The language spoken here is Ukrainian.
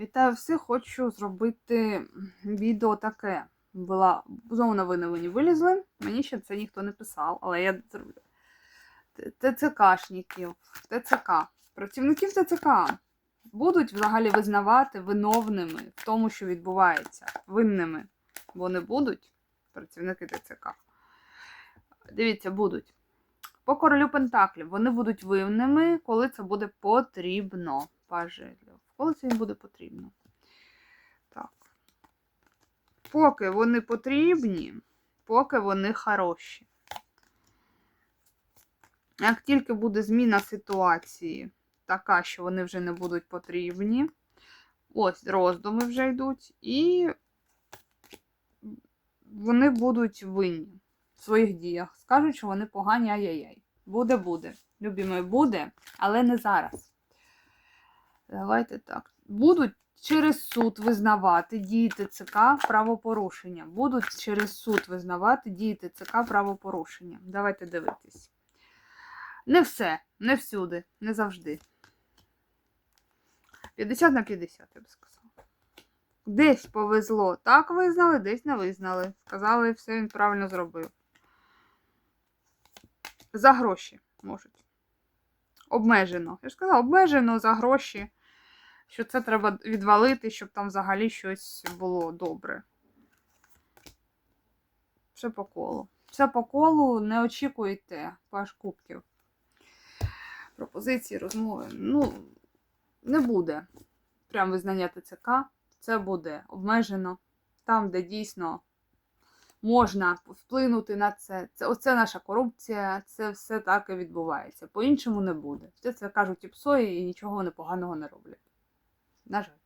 Вітаю всіх, хочу зробити відео таке. Була знову новини мені вилізли. Мені ще це ніхто не писав, але я зроблю. ТЦКшників, ТЦК. Працівників ТЦК будуть взагалі визнавати виновними в тому, що відбувається. Винними. Вони будуть, працівники ТЦК. Дивіться, будуть. По королю Пентаклів вони будуть винними, коли це буде потрібно. Пажелів. Коли це їм буде потрібно. Так. Поки вони потрібні, поки вони хороші. Як тільки буде зміна ситуації, така, що вони вже не будуть потрібні, ось роздуми вже йдуть, і вони будуть винні в своїх діях. Скажуть, що вони погані, ай-яй-яй. Буде, буде. Любі мої, буде, але не зараз. Давайте так. Будуть через суд визнавати дії ТЦК правопорушення. Будуть через суд визнавати дії ТЦК правопорушення. Давайте дивитись. Не все, не всюди, не завжди. 50 на 50, я б сказала. Десь повезло. Так визнали, десь не визнали. Сказали, все він правильно зробив. За гроші можуть. Обмежено. Я ж сказала, обмежено за гроші що це треба відвалити, щоб там взагалі щось було добре. Все по колу. Все по колу, не очікуйте паш кубків. Пропозиції, розмови. Ну, не буде прям визнання ТЦК. Це буде обмежено. Там, де дійсно можна вплинути на це. це. Оце наша корупція, це все так і відбувається. По-іншому не буде. Все це кажуть і псої, і нічого вони поганого не роблять. На жаль.